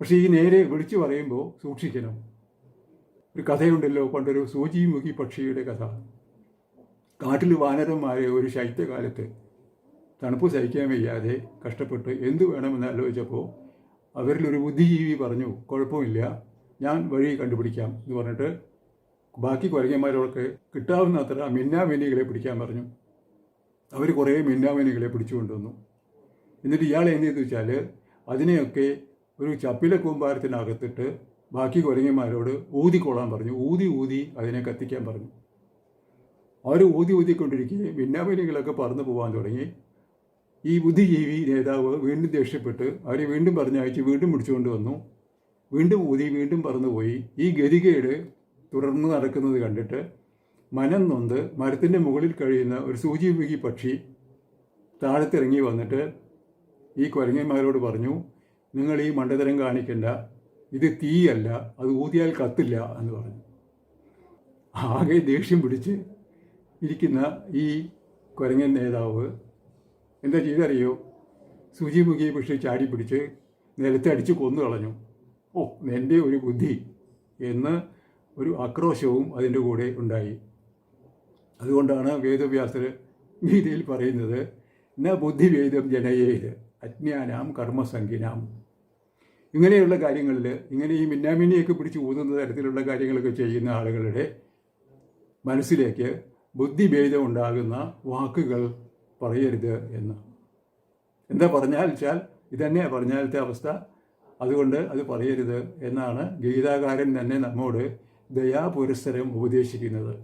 പക്ഷേ ഈ നേരെ വിളിച്ചു പറയുമ്പോൾ സൂക്ഷിക്കണം. ഒരു കഥയുണ്ടല്ലോ പണ്ടൊരു സൂചിമുഖി പക്ഷിയുടെ കഥ. കാട്ടിൽ വാനരന്മാരെ ഒരു ശൈത്യകാലത്ത് തണുപ്പ് സഹിക്കാൻ വയ്യാതെ കഷ്ടപ്പെട്ട് എന്തു വേണമെന്ന് ആലോചിച്ചപ്പോൾ അവരിലൊരു ബുദ്ധിജീവി പറഞ്ഞു കുഴപ്പമില്ല ഞാൻ വഴി കണ്ടുപിടിക്കാം എന്ന് പറഞ്ഞിട്ട് ബാക്കി കുരങ്ങന്മാരോടൊക്കെ കിട്ടാവുന്ന അത്ര മിന്നാമിന്നികളെ പിടിക്കാൻ പറഞ്ഞു. അവർ കുറേ മിന്നാമിനികളെ പിടിച്ചു കൊണ്ടുവന്നു എന്നിട്ട് ഇയാൾ എന്ത് ചെയ്തു വെച്ചാൽ അതിനെയൊക്കെ ഒരു ചപ്പില കൂമ്പാരത്തിനകത്തിട്ട് ബാക്കി കുരങ്ങന്മാരോട് ഊതിക്കൊള്ളാൻ പറഞ്ഞു. ഊതി ഊതി അതിനെ കത്തിക്കാൻ പറഞ്ഞു. അവർ ഊതി ഊതിക്കൊണ്ടിരിക്കുകയും ഭിന്നാഭിനികളൊക്കെ പറന്നു പോകാൻ തുടങ്ങി. ഈ ബുദ്ധിജീവി നേതാവ് വീണ്ടും ദേഷ്യപ്പെട്ട് അവരെ വീണ്ടും പറഞ്ഞയച്ച് വീണ്ടും പിടിച്ചുകൊണ്ട് വന്നു. വീണ്ടും ഊതി വീണ്ടും പറന്നുപോയി ഈ ഗതികേട് തുടർന്ന് നടക്കുന്നത് കണ്ടിട്ട് മനം നൊന്ത് മരത്തിന്റെ മുകളിൽ കഴിയുന്ന ഒരു സൂചിമുഖി പക്ഷി താഴത്തിറങ്ങി വന്നിട്ട് ഈ കുരങ്ങന്മാരോട് പറഞ്ഞു നിങ്ങൾ ഈ മണ്ടതരം കാണിക്കണ്ട. ഇത് തീയല്ല. അത് ഊതിയാൽ കത്തില്ല എന്ന് പറഞ്ഞു. ആകെ ദേഷ്യം പിടിച്ച് ഇരിക്കുന്ന ഈ കുരങ്ങൻ നേതാവ് എന്താ ചെയ്തറിയോ? സൂചിമുഖിയെ പക്ഷേ ചാടി പിടിച്ച് നിലത്തെ അടിച്ച് കൊന്നു കളഞ്ഞു. ഓ എന്റെ ഒരു ബുദ്ധി എന്ന് ഒരു ആക്രോശവും അതിന്റെ കൂടെ ഉണ്ടായി. അതുകൊണ്ടാണ് വേദവ്യാസർ ഗീതയിൽ പറയുന്നത് ന ബുദ്ധിവേദം ജനയേത് അജ്ഞാനാം കർമ്മസംഖ്യനാം ഇങ്ങനെയുള്ള കാര്യങ്ങളിൽ ഇങ്ങനെ ഈ മിന്നാമിന്നിയൊക്കെ പിടിച്ച് ഊതുന്ന തരത്തിലുള്ള കാര്യങ്ങളൊക്കെ ചെയ്യുന്ന ആളുകളുടെ മനസ്സിലേക്ക് ബുദ്ധിഭേദം ഉണ്ടാകുന്ന വാക്കുകൾ പറയരുത് എന്ന്. എന്താ പറഞ്ഞാൽ വെച്ചാൽ ഇതന്നെയാണ് പറഞ്ഞാലത്തെ അവസ്ഥ. അതുകൊണ്ട് അത് പറയരുത് എന്നാണ് ഗീതാകാരൻ തന്നെ നമ്മോട് ദയാപുരസ്സരം ഉപദേശിക്കുന്നത്.